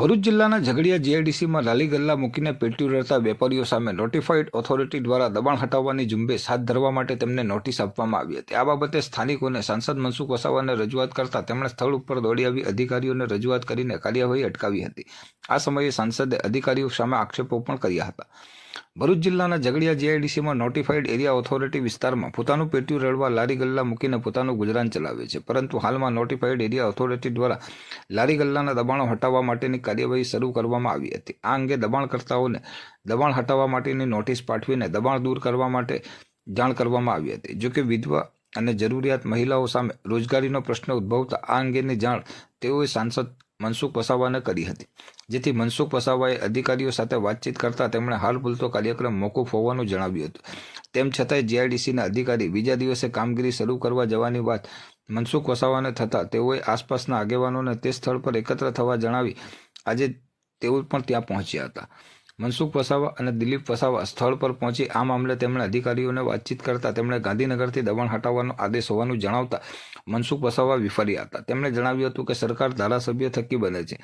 ભરૂચ જિલ્લાના ઝઘડિયા જીઆઈડીસીમાં લાલી ગલ્લા મૂકીને પેટ્યું રહેતા વેપારીઓ સામે નોટિફાઈડ ઓથોરિટી દ્વારા દબાણ હટાવવાની ઝુંબેશ હાથ ધરવા માટે તેમને નોટિસ આપવામાં આવી હતી. આ બાબતે સ્થાનિકોને સાંસદ મનસુખ વસાવાને રજૂઆત કરતા તેમણે સ્થળ ઉપર દોડી આવી અધિકારીઓને રજૂઆત કરીને કાર્યવાહી અટકાવી હતી. આ સમયે સાંસદે અધિકારીઓ સામે આક્ષેપો પણ કર્યા હતા. ભરૂચ જિલ્લાના ઝઘડિયા જીઆઈડીસીમાં નોટિફાઈડ એરિયા ઓથોરિટી વિસ્તારમાં પોતાનું પેટ્યું રડવા લારી ગલ્લા મૂકીને પોતાનું ગુજરાન ચલાવે છે. પરંતુ હાલમાં નોટિફાઈડ એરિયા ઓથોરિટી દ્વારા લારી ગલ્લાના દબાણો હટાવવા માટેની કાર્યવાહી શરૂ કરવામાં આવી હતી. આ અંગે દબાણકર્તાઓને દબાણ હટાવવા માટેની નોટિસ પાઠવીને દબાણ દૂર કરવા માટે જાણ કરવામાં આવી હતી. જોકે વિધવા અને જરૂરિયાત મહિલાઓ સામે રોજગારીનો પ્રશ્ન ઉદ્ભવતા આ અંગેની જાણ તેઓએ સાંસદ મનસુખ વસાવાને કરી હતી. જેથી મનસુખ વસાવાએ અધિકારીઓ સાથે વાતચીત કરતા તેમણે હાલ પૂરતો કાર્યક્રમ મોકૂફ હોવાનું જણાવ્યું હતું. તેમ છતાંય જીઆઈડીસીના અધિકારી બીજા દિવસે કામગીરી શરૂ કરવા જવાની વાત મનસુખ વસાવાને થતાં તેઓએ આસપાસના આગેવાનોને તે સ્થળ પર એકત્ર થવા જણાવી આજે તેઓ પણ ત્યાં પહોંચ્યા હતા. મનસુખ વસાવા અને દિલીપ વસાવા સ્થળ પર પહોંચી આ મામલે તેમણે અધિકારીઓને વાતચીત કરતા તેમણે ગાંધીનગરથી દબાણ હટાવવાનો આદેશ હોવાનું જણાવતા મનસુખ વસાવા વિફર્યા હતા. તેમણે જણાવ્યું હતું કે સરકાર ધારાસભ્ય થકી બને છે,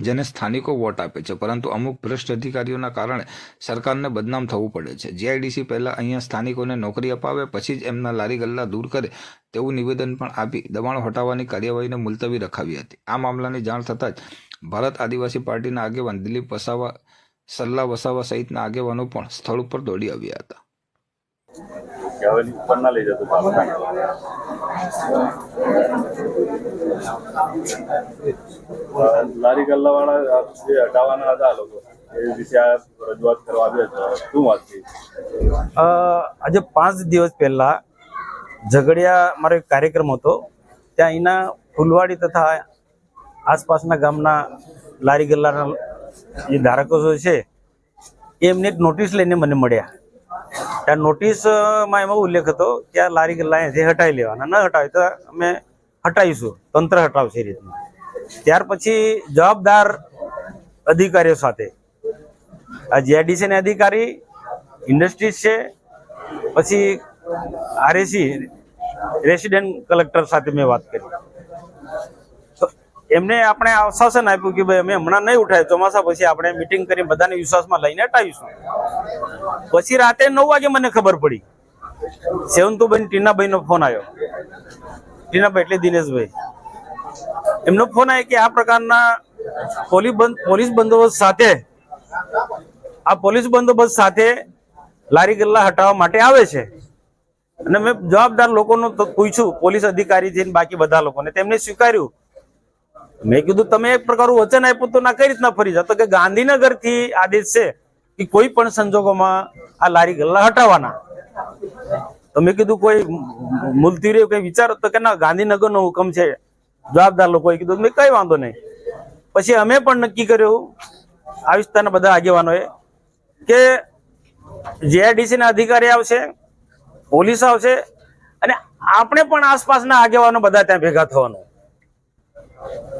જેને સ્થાનિકો વોટ આપે છે, પરંતુ અમુક ભ્રષ્ટ અધિકારીઓના કારણે સરકારને બદનામ થવું પડે છે. જીઆઈડીસી પહેલાં અહીંયા સ્થાનિકોને નોકરી અપાવે, પછી જ એમના લારી ગલ્લા દૂર કરે તેવું નિવેદન પણ આપી દબાણો હટાવવાની કાર્યવાહીને મુલતવી રખાવી હતી. આ મામલાની જાણ થતાં જ ભારત આદિવાસી પાર્ટીના આગેવાન દિલીપ વસાવા સલ્લા વસાવા સહિતના આગેવાનો પણ સ્થળ ઉપર દોડી આવ્યા હતા. કે હવે ઉપર ના લઈ જતું લારી ગલ્લા વાળા જે હટાવવાના હતા લોકો એ વિશે આ રજૂઆત કરવા આવ્યા શું વાત છે આજે પાંચ દિવસ પહેલા ઝઘડિયા મારો એક કાર્યક્રમ હતો. ત્યાં અહીંના ફૂલવાડી તથા આસપાસના ગામના લારી ગલ્લાના જે ધારકો છે એમને એક નોટિસ લઈને મને મળ્યા. ત્યાં નોટિસમાં એમાં ઉલ્લેખ હતો કે આ લારી ગલ્લા હટાવી લેવાના. ન હટાવે તો અમે હટાવીશું, તંત્ર હટાવશે એ રીતનું. ત્યાર પછી જવાબદાર અધિકારીઓ સાથે. આ જીઆઈડીસીના અધિકારી ઇન્ડસ્ટ્રીઝ છે, પછી આરએસી રેસિડેન્ટ કલેક્ટર સાથે મેં વાત કરી. એમને આપણે આશ્વાસન આપ્યું કે ભાઈ અમે હમણાં નહીં ઉઠાય, ચોમાસા પછી આપણે મિટિંગ કરી બધાને વિશ્વાસમાં લઈને હટાવીશું પછી રાતે નવ વાગે મને ખબર પડી. સેવંતુભાઈ ટીનાભાઈ નો ફોન આવ્યો. ટીનાભાઈ એટલે દિનેશભાઈ. એમનો ફોન આવ્યો કે આ પ્રકારના પોલીસ બંદોબસ્ત સાથે, આ પોલીસ બંદોબસ્ત સાથે લારી ગલ્લા હટાવવા માટે આવે છે. અને મેં જવાબદાર લોકોનું પૂછ્યું, પોલીસ અધિકારી છે બાકી બધા લોકોને. તેમને સ્વીકાર્યું. મેં કીધું, તમે એક પ્રકારનું વચન આપ્યું તો ના કઈ રીતના ફરી જાવ તો કે ગાંધીનગરથી આદેશ છે કે કોઈ પણ સંજોગોમાં આ લારી ગલ્લા હટાવવાના. તો મેં કીધું, કોઈ મુલતી રહ્યું કઈ વિચારો? તો કે, ના ગાંધીનગર નો હુકમ છે. જવાબદાર લોકોએ કીધું, મેં કઈ વાંધો નહીં. પછી અમે પણ નક્કી કર્યું, આ વિસ્તારના બધા આગેવાનોએ, કે જીઆઈડીસી ના અધિકારી આવશે, પોલીસ આવશે, અને આપણે પણ આસપાસના આગેવાનો બધા ત્યાં ભેગા થવાનું.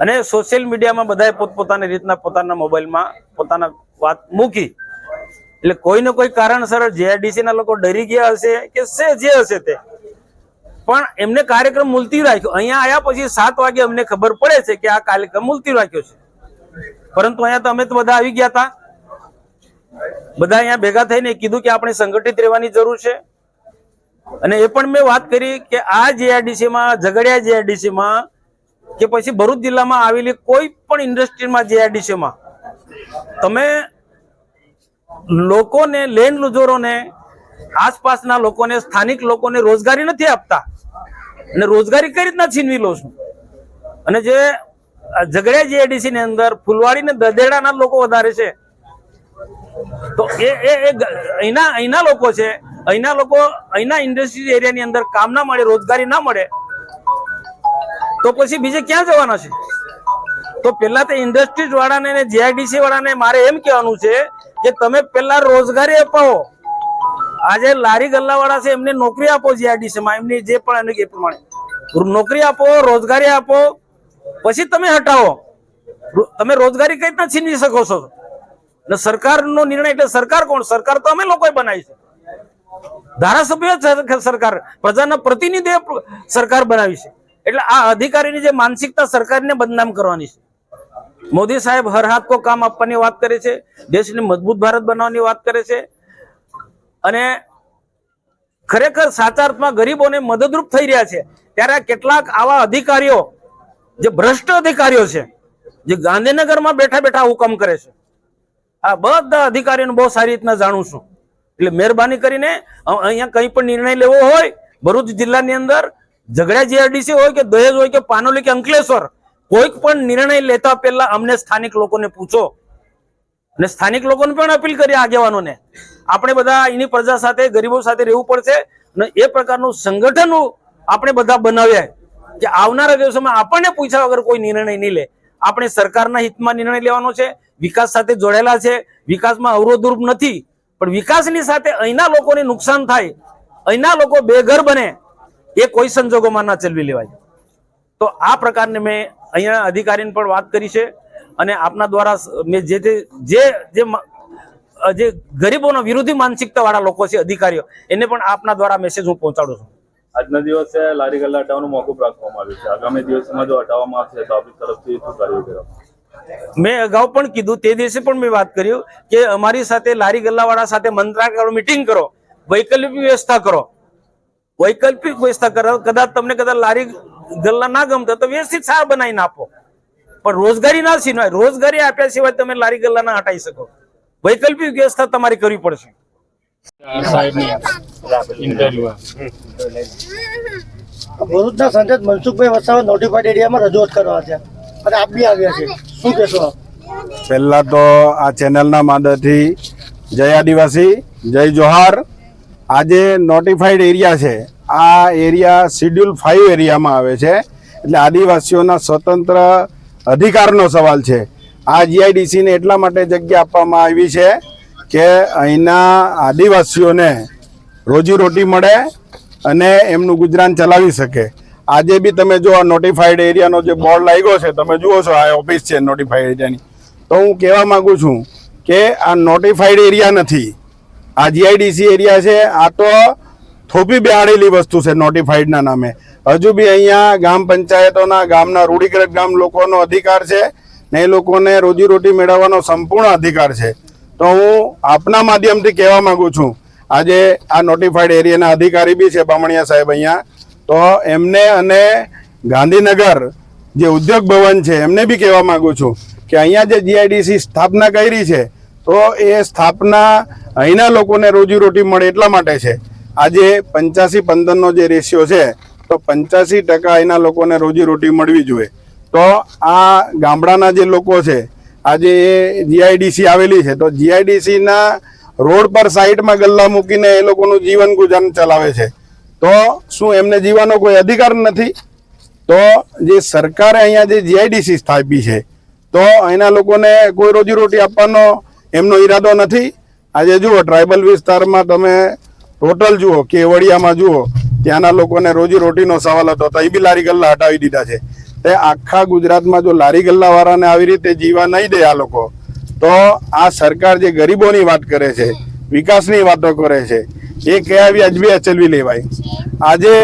અને સોશિયલ મીડિયામાં બધાએ પોતપોતાની રીતના પોતાના મોબાઈલમાં પોતાના વાત મૂકી. એટલે કોઈ ને કોઈ કારણસર જેઆરડીસી ના લોકો ડરી ગયા હશે કે છે જે હશે તે. પણ એમને કાર્યક્રમ મુલતી રાખ્યો. અહીંયા આવ્યા પછી સાત વાગે અમને ખબર પડે છે કે આ કાર્યક્રમ મુલતી રાખ્યો છે. પરંતુ અહીંયા તો અમે તો બધા આવી ગયા હતા બધા અહીંયા ભેગા થઈને કીધું કે આપણે સંગઠિત રહેવાની જરૂર છે. અને એ પણ મેં વાત કરી કે આ જેઆરડીસીમાં ઝઘડિયા જીઆઈડીસી માં કે પછી ભરૂચ જિલ્લામાં આવેલી કોઈ પણ ઇન્ડસ્ટ્રીમાં જીઆઈડીસીમાં તમે લોકોને, લેન્ડ લુજોરોને આસપાસના લોકોને, સ્થાનિક લોકોને રોજગારી નથી આપતા. અને રોજગારી કઈ રીતના છીનવી લો છો? અને જે ઝઘડિયા જીઆઈડીસી ની અંદર ફુલવાડી ને દધેડાના લોકો વધારે છે, તો એ અહીંના અહીંના લોકો છે, અહીંના લોકો, અહીંના ઇન્ડસ્ટ્રીઝ એરિયાની અંદર કામ ના મળે, રોજગારી ના મળે તો પછી બીજે ક્યાં જવાના છે? તો પેલા તો ઇન્ડસ્ટ્રીઝ વાળાને જીઆઈડીસી વાળાને મારે એમ કહેવાનું છે કે તમે પેલા રોજગારી અપાવો. આજે લારી ગલ્લા વાળા છે, એમને નોકરી આપો જીઆઈડીસી માં, એમની જે પણ એ પ્રમાણે. નોકરી આપો, રોજગારી આપો, પછી તમે હટાવો. તમે રોજગારી કઈ રીતના છીનવી શકો છો? ને સરકારનો નિર્ણય એટલે સરકાર કોણ? સરકાર તો અમે લોકોએ બનાવી છે. ધારાસભ્ય સરકાર, પ્રજાના પ્રતિનિધિ સરકાર બનાવી છે. એટલે આ અધિકારીની જે માનસિકતા સરકારને બદનામ કરવાની છે. મોદી સાહેબ હર હાથ કો કામ આપવાની વાત કરે છે, દેશને મજબૂત ભારત બનાવવાની વાત કરે છે અને ખરેખર સાચા અર્થમાં ગરીબોને મદદરૂપ થઈ રહ્યા છે. ત્યારે કેટલાક આવા અધિકારીઓ, જે ભ્રષ્ટ અધિકારીઓ છે, જે ગાંધીનગરમાં બેઠા બેઠા હુકમ કરે છે. આ બધા અધિકારીઓને બહુ સારી રીતના જાણું છું. એટલે મહેરબાની કરીને અહીંયા કંઈ પણ નિર્ણય લેવો હોય, ભરૂચ જિલ્લાની અંદર ઝઘડા જીઆરડીસી હોય કે દહેજ હોય કે પાનોલી કે અંકલેશ્વર, કોઈક પણ નિર્ણય લેતા પહેલા અમને સ્થાનિક લોકોને પૂછો. અને સ્થાનિક લોકોને પણ અપીલ કરી આગેવાનોને. આપણે બધા એની પ્રજા સાથે, ગરીબો સાથે રહેવું પડશે અને એ પ્રકારનું સંગઠન આપણે બધા બનાવ્યા કે આવનારા દિવસોમાં આપણને પૂછ્યા વગર કોઈ નિર્ણય નહીં લે. આપણે સરકારના હિતમાં નિર્ણય લેવાનો છે, વિકાસ સાથે જોડાયેલા છે, વિકાસમાં અવરોધરૂપ નથી. પણ વિકાસની સાથે અહીંના લોકોને નુકસાન થાય, અહીંના લોકો બેઘર બને એ કોઈ સંજોગોમાં ના ચલવી લેવાય. તો આ પ્રકારની મેં અહીંયા અધિકારીને પણ વાત કરી છે અને આપના દ્વારા મેં જે જે જે જે ગરીબોના વિરોધી માનસિકતા વાળા લોકો છે અધિકારીઓ એને પણ આપના દ્વારા મેસેજ હું પહોંચાડું છું. આજના દિવસે લારી ગલ્લા હટાવવાનું મોકૂફ રાખવામાં આવ્યું છે. આગામી દિવસમાં જો હટાવવામાં આવશે તો આપણી તરફથી શું કાર્ય મેં અગાઉ પણ કીધું તે દિવસે પણ મેં વાત કર્યું કે અમારી સાથે લારી ગલ્લાવાળા સાથે મંત્રાલય મિટિંગ કરો વૈકલ્પિક વ્યવસ્થા કરો. વૈકલ્પિક વ્યવસ્થા કરો કદાચ તમને કદાચ લારી ગલ્લા ના ગમતા તો વ્યવસ્થિત સાર બનાવીને આપો. પણ રોજગારી ના છીનવાય રોજગારી આપ્યા સિવાય તમે લારી ગલ્લા ના હટાવી શકો. વૈકલ્પિક વ્યવસ્થા તમારી કરવી પડશે. ભરૂચના સંસદ મનસુખભાઈ વસાવા નોટિફાઈડ એરિયામાં રજૂઆત કરવા છે. અને આપ બી આવ્યા છે. શું કહેશો આપ? પહેલા તો આ ચેનલના માધ્યમથી જય આદિવાસી જય જોહાર. આજે નોટિફાઈડ એરિયા છે. આ એરિયા શિડ્યુલ ફાઇવ એરિયામાં આવે છે. એટલે આદિવાસીઓના સ્વતંત્ર અધિકારનો સવાલ છે. આ જીઆઈડીસીને એટલા માટે જગ્યા આપવામાં આવી છે કે અહીંના આદિવાસીઓને રોજીરોટી મળે અને એમનું ગુજરાન ચલાવી શકે. આજે બી તમે જો આ નોટિફાઈડ એરિયાનો જે બોર્ડ લાગ્યો છે, તમે જુઓ છો, આ ઓફિસ છે નોટિફાઈડ એરિયાની તો હું કહેવા માગું છું કે આ નોટિફાઈડ એરિયા નથી. આ જીઆઈડીસી એરિયા છે. આ તો થોપી બેહાડેલી વસ્તુ છે નોટિફાઈડના નામે. હજુ બી અહીંયા ગામ પંચાયતોના, ગામના રૂઢિકૃત ગામ લોકોનો અધિકાર છે ને એ લોકોને રોજીરોટી મેળવવાનો સંપૂર્ણ અધિકાર છે. તો હું આપના માધ્યમથી કહેવા માગું છું, આજે આ નોટિફાઈડ એરિયાના અધિકારી બી છે બામણિયા સાહેબ અહીંયા. તો એમને અને ગાંધીનગર જે ઉદ્યોગ ભવન છે, એમને બી કહેવા માંગુ છું કે અહીંયા જે જીઆઈડીસી સ્થાપના કરી છે, તો એ સ્થાપના અહીંના લોકોને રોજીરોટી મળે એટલા માટે છે. આજે પંચ્યાસી પંદરનો જે રેશિયો છે, તો પંચ્યાસી ટકા અહીંના લોકોને રોજીરોટી મળવી જોઈએ. તો આ ગામડાના જે લોકો છે, આજે એ જીઆઈડીસી આવેલી છે, તો જીઆઈડીસીના રોડ પર સાઈડમાં ગલ્લા મૂકીને એ લોકોનું જીવન ગુજરાન ચલાવે છે. તો શું એમને જીવવાનો કોઈ અધિકાર નથી? તો જે સરકારે અહીંયા જે જીઆઈડીસી સ્થાપી છે, તો અહીંના લોકોને કોઈ રોજીરોટી આપવાનો એમનો ઈરાદો નથી? આજે જુઓ ટ્રાઇબલ વિસ્તારમાં તમે ટોટલ જુઓ, કેવડિયામાં જુઓ, ત્યાંના લોકોને રોજીરોટીનો સવાલ હતો, તો એ બી લારી ગલ્લા હટાવી દીધા છે. તે આખા ગુજરાતમાં જો લારી ગલ્લાવાળાને આવી રીતે જીવા નહીં દે આ લોકો, તો આ સરકાર જે ગરીબોની વાત કરે છે, વિકાસની વાતો કરે છે, એ કયા વ્યાજબી અચલવી લેવાય. આજે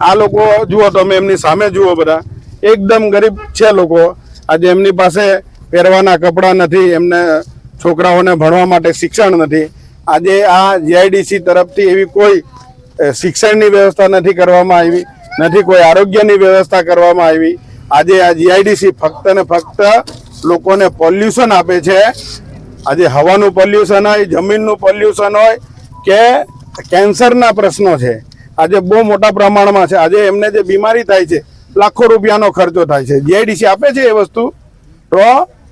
આ લોકો, જુઓ તમે એમની સામે જુઓ બધા, એકદમ ગરીબ છે લોકો. આજે એમની પાસે પહેરવાના કપડાં નથી, એમને છોકરાઓને ભણવા માટે શિક્ષણ નથી. આજે આ જીઆઈડીસી તરફથી એવી કોઈ શિક્ષણની વ્યવસ્થા નથી કરવામાં આવી, નથી કોઈ આરોગ્યની વ્યવસ્થા કરવામાં આવી. આજે આ જીઆઈડીસી ફક્ત ને ફક્ત લોકોને પોલ્યુશન આપે છે. આજે હવાનું પોલ્યુશન હોય, જમીનનું પોલ્યુશન હોય કે કેન્સરના પ્રશ્નો છે. આજે બહુ મોટા પ્રમાણમાં છે. આજે એમને જે બીમારી થાય છે, લાખો રૂપિયાનો ખર્ચો થાય છે. જીઆઈડીસી આપે છે એ વસ્તુ? તો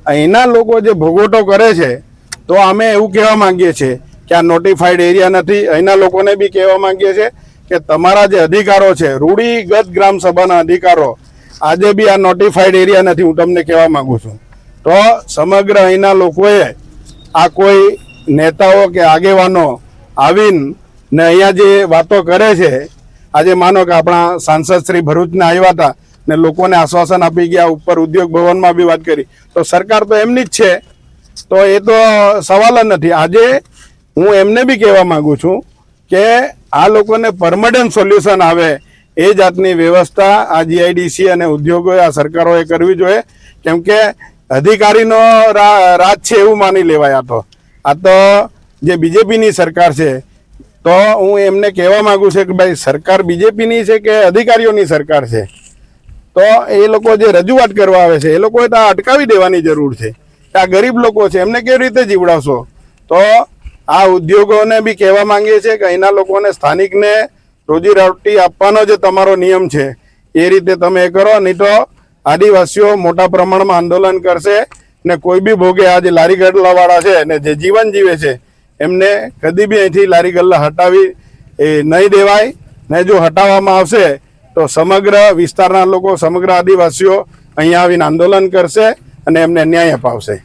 અહીંના લોકો જે ભોગવટો કરે છે, તો અમે એવું કહેવા માંગીએ છીએ કે આ નોટિફાઈડ એરિયા નથી. અહીંના લોકોને બી કહેવા માંગીએ છીએ કે તમારા જે અધિકારો છે, રૂઢિગત ગ્રામ સભાના અધિકારો, આજે બી આ નોટિફાઈડ એરિયા નથી. હું તમને કહેવા માંગુ છું. તો સમગ્ર અહીંના લોકોએ આ કોઈ નેતાઓ કે આગેવાનો આવીને ને અહીંયા જે વાતો કરે છે, આજે માનો કે આપણા સાંસદ શ્રી ભરૂચના આવ્યા હતા ને લોકોને આશ્વાસન આપી ગયા, ઉપર ઉદ્યોગ ભવનમાં બી વાત કરી. તો સરકાર તો એમની જ છે. તો એ તો સવાલ જ નથી. આજે હું એમને બી કહેવા માંગુ છું કે આ લોકોને પરમનન્ટ સોલ્યુશન આવે એ જાતની વ્યવસ્થા આ જીઆઈડીસી અને ઉદ્યોગોએ, આ સરકારોએ કરવી જોઈએ. કેમ કે અધિકારીનો રાજ છે એવું માની લેવાય આ તો. આ તો જે બીજેપીની સરકાર છે, તો હું એમને કહેવા માંગુ છું કે ભાઈ સરકાર બીજેપીની છે કે અધિકારીઓની સરકાર છે? તો એ લોકો જે રજૂઆત કરવા આવે છે, એ લોકોએ તો અટકાવી દેવાની જરૂર છે. આ ગરીબ લોકો છે, એમને કેવી રીતે જીવડાવશો? તો આ ઉદ્યોગોને બી કહેવા માંગીએ છીએ કે અહીંના લોકોને સ્થાનિકને રોજી રોટી આપવાનો જે તમારો નિયમ છે. એ રીતે તમે એ કરો, નહીં તો આદિવાસીઓ મોટા પ્રમાણમાં આંદોલન કરશે ને કોઈ બી ભોગે આ જે લારી ગલ્લાવાળા છે ને જે જીવન જીવે છે, એમને કદી બી અહીંથી લારી ગલ્લા હટાવી એ નહીં દેવાય. ને જો હટાવવામાં આવશે તો સમગ્ર વિસ્તારના લોકો સમગ્ર આદિવાસીઓ અહીંયા આવીને આંદોલન કરશે અને એમને ન્યાય અપાવશે.